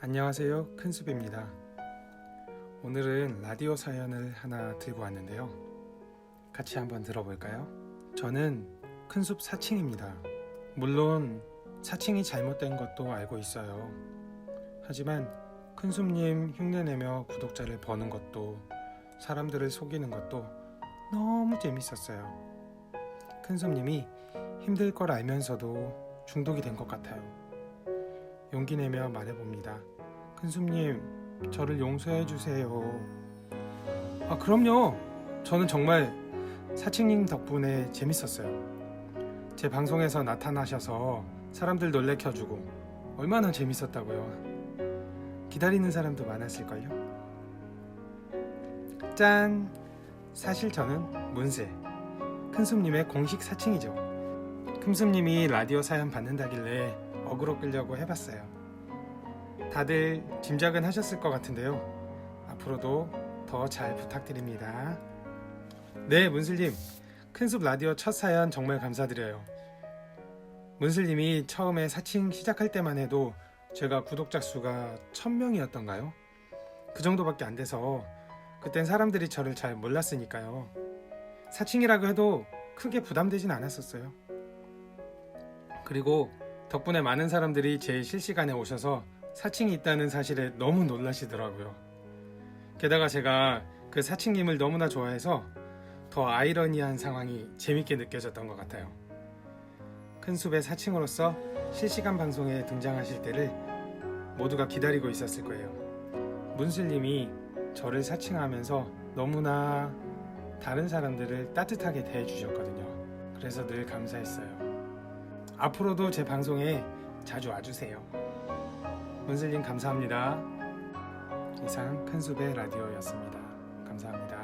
안녕하세요. 큰숲입니다. 오늘은 라디오 사연을 하나 들고 왔는데요. 같이 한번 들어볼까요? 저는 큰숲 사칭입니다. 물론 사칭이 잘못된 것도 알고 있어요. 하지만 큰숲님 흉내내며 구독자를 버는 것도 사람들을 속이는 것도 너무 재밌었어요. 큰숲님이 힘들 걸 알면서도 중독이 된 것 같아요. 용기 내며 말해봅니다. 큰숨님, 저를 용서해 주세요. 아, 그럼요. 저는 정말 사칭님 덕분에 재밌었어요. 제 방송에서 나타나셔서 사람들 놀래켜주고 얼마나 재밌었다고요. 기다리는 사람도 많았을걸요. 짠! 사실 저는 문세, 큰숨님의 공식 사칭이죠. 큰숨님이 라디오 사연 받는다길래 어그로 끌려고 해봤어요. 다들 짐작은 하셨을 것 같은데요. 앞으로도 더 잘 부탁드립니다. 네, 문슬님. 큰숲 라디오 첫 사연 정말 감사드려요. 문슬님이 처음에 사칭 시작할 때만 해도 제가 구독자 수가 1000명이었던가요? 그 정도밖에 안 돼서 그땐 사람들이 저를 잘 몰랐으니까요. 사칭이라고 해도 크게 부담되진 않았었어요. 그리고 덕분에 많은 사람들이 제 실시간에 오셔서 사칭이 있다는 사실에 너무 놀라시더라고요. 게다가 제가 그 사칭님을 너무나 좋아해서 더 아이러니한 상황이 재밌게 느껴졌던 것 같아요. 큰 숲의 사칭으로서 실시간 방송에 등장하실 때를 모두가 기다리고 있었을 거예요. 문슬님이 저를 사칭하면서 너무나 다른 사람들을 따뜻하게 대해주셨거든요. 그래서 늘 감사했어요. 앞으로도 제 방송에 자주 와주세요. 문슬님 감사합니다. 이상 큰숲의 라디오였습니다. 감사합니다.